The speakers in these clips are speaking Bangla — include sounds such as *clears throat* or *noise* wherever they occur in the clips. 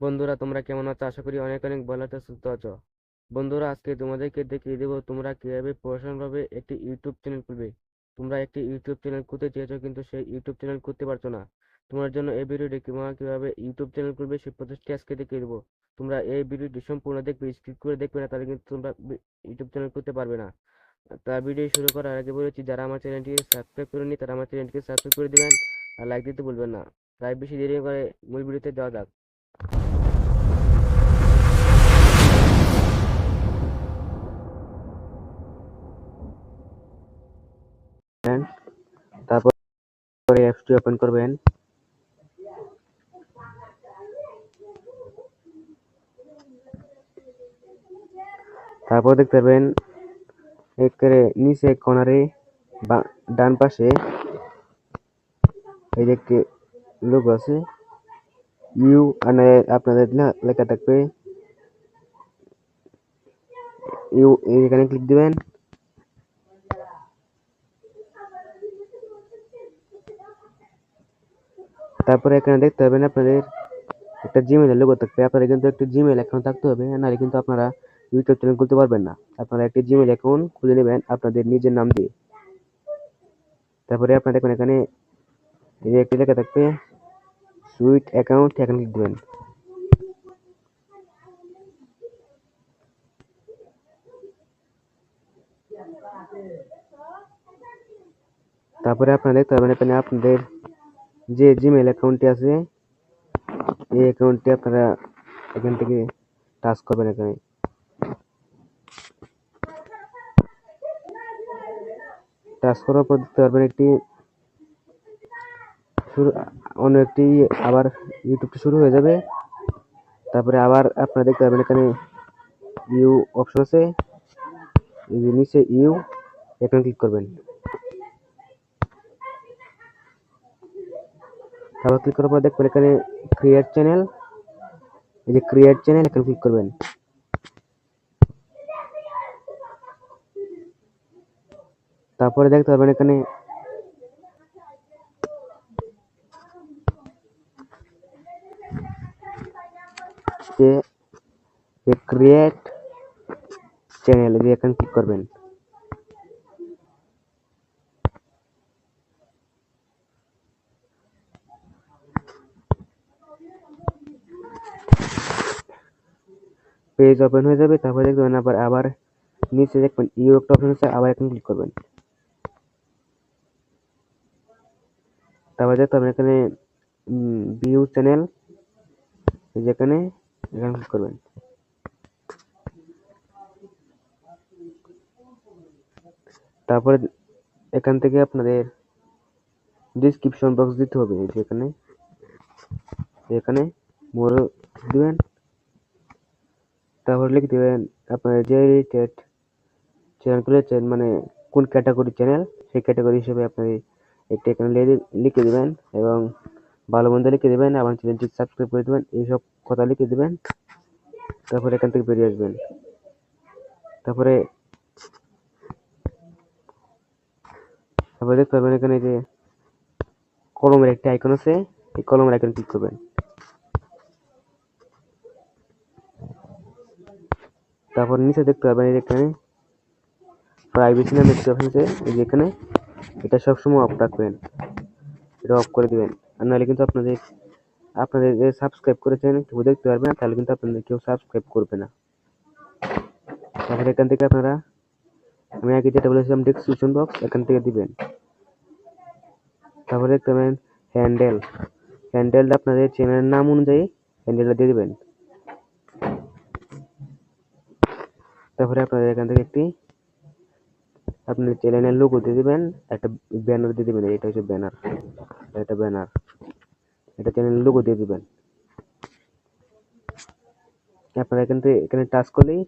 বন্ধুরা, তোমরা কেমন আছো? আশা করি অনেক অনেক ভালো আছো, সুস্থ আছো। বন্ধুরা, আজকে তোমাদেরকে দেখিয়ে দেবো তোমরা কীভাবে প্রফেশনালভাবে একটি ইউটিউব চ্যানেল খুলবে। তোমরা একটি ইউটিউব চ্যানেল খুলতে চেয়েছো কিন্তু সেই ইউটিউব চ্যানেল খুলতে পারছ না। তোমার জন্য এই ভিডিওটি তোমরা কীভাবে ইউটিউব চ্যানেল খুলবে সেই প্রসেসটি আজকে দেখিয়ে দেবো। তোমরা এই ভিডিওটি সম্পূর্ণ দেখবে, স্কিপ করে দেখবে না, তাহলে কিন্তু তোমরা ইউটিউব চ্যানেল খুলতে পারবে না। তা ভিডিও শুরু করার আগে বলেছি, যারা আমার চ্যানেলটিকে সাবস্ক্রাইব করেনি তারা আমার চ্যানেলটিকে সাবস্ক্রাইব করে দিবেন আর লাইক দিতে ভুলবেন না। তাই বেশি দেরি করে মূল ভিডিওতে যাওয়া যাক। তারপর অ্যাপসটি ওপেন করবেন। তারপর দেখতে পারবেন, একেবারে নিচে কর্নারে ডান পাশে এই যে লোগো আছে। ইউ আপনাদের লেখা থাকবে। ইউ এখানে ক্লিক দিবেন। তারপরে এখানে দেখতে পাবেন আপনাদের একটা জিমেলের লোগো থাকবে। আপনাদের কিন্তু একটি জিমেল অ্যাকাউন্ট থাকতে হবে, নাহলে কিন্তু আপনারা ইউটিউব চ্যানেল খুলতে পারবেন না। আপনারা একটি জিমেল অ্যাকাউন্ট খুলে নেবেন আপনাদের নিজের নাম দিয়ে। তারপরে আপনারা দেখুন এখানে একটি লেখা থাকবে সুইট অ্যাকাউন্ট এখানে ক্লিক দেবেন। তারপরে আপনারা দেখতে পাবেন এখানে আপনাদের যে জিমেল অ্যাকাউন্টটি আছে, এই অ্যাকাউন্টটি আপনারা এখান থেকে টাচ করবেন এখানে। টাচ করার পর দেখতে পারবেন একটি শুরু, অন্য একটি আবার ইউটিউবটি শুরু হয়ে যাবে। তারপরে আবার আপনারা দেখতে পাবেন এখানে ইউ অপশন আছে। নিচে ইউ এখানে ক্লিক করবেন। তারপর ক্লিক করার পর দেখবেন এখানে ক্রিয়েট চ্যানেল এই যে ক্রিয়েট চ্যানেল এখানে ক্লিক করবেন। তারপরে দেখতে পাবেন এখানে ক্রিয়েট চ্যানেল যে এখানে ক্লিক করবেন। পেজ ওপেন হয়ে যাবে, তারপরে দেখবেন আবার আবার নিচে দেখবেন ইউ একটা অপশন আছে, আবার এখানে ক্লিক করবেন। তারপরে দেখতে এখানে ভিউ চ্যানেল এই যে এখানে ক্লিক করবেন। তারপরে এখান থেকে আপনাদের ডিসক্রিপশন বক্স দিতে হবে, এই যে এখানে এখানে মোর দিবেন। তারপর লিখে দেবেন আপনার যে রিলেটেড চ্যানেল খুলেছেন মানে কোন ক্যাটাগরি চ্যানেল সেই ক্যাটাগরি হিসেবে আপনি একটি এখানে লিখে দেবেন এবং ভালো মন্দ লিখে দেবেন, আমার চ্যানেলটি সাবস্ক্রাইব করে দেবেন, এইসব কথা লিখে দেবেন, তারপরে এখান থেকে বেরিয়ে আসবেন। তারপরে তারপরে দেখতে পারবেন এখানে যে কলমের একটি আইকন আছে, এই কলমের আইকন ক্লিক করবেন। তারপর নিচে দেখতে পাবেন এখানে। প্রাইভেসি নামে আছে এই যে এখানে। এটা সবসময় অফ রাখবেন। এটা অফ করে দিবেন। আর নাহলে কিন্তু আপনাদের আপনাদের যে সাবস্ক্রাইব করেছেন কেউ দেখতে পারবে না, তাহলে কিন্তু আপনাদের কেউ সাবস্ক্রাইব করবে না। তারপরে এখান থেকে আপনারা, আমি আগে যেটা বলেছিলাম ডিসক্রিপশন বক্স এখান থেকে দিবেন। তারপরে দেখতে পাবেন হ্যান্ডেল হ্যান্ডেলটা আপনাদের চ্যানেলের নাম অনুযায়ী হ্যান্ডেলটা দিয়ে দিবেন। তারপরে আপনাদের এখান থেকে একটি আপনাদের চ্যানেলের লোগো দিয়ে দিবেন, একটা ব্যানার দিয়ে দিবেন, এটা হচ্ছে ব্যানার এটা ব্যানার এটা চ্যানেলের লোগো দিয়ে দিবেন। আপনারা এখান থেকে এখানে টাচ করলেই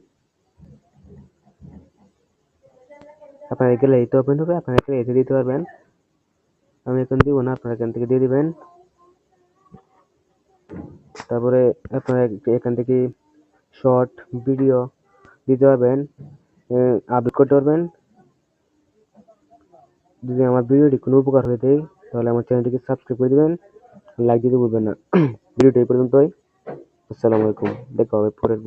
আপনার গ্যালারিতে ওপেন হবে, আপনারা এসে দিতে পারবেন। আমি এখন দিব না, আপনারা এখান থেকে দিয়ে দিবেন। তারপরে আপনারা এখান থেকে শর্ট ভিডিও দিতে পারবেন আপলোড করতে পারবেন। যদি আমার ভিডিওটি কোনো উপকার হয়ে থাকে, তাহলে আমার চ্যানেলটিকে সাবস্ক্রাইব করে দেবেন। লাইক দিতে ভুলবেন না। *clears throat* ভিডিওটি এই পর্যন্তই। আসসালামু আলাইকুম। দেখা হবে পরের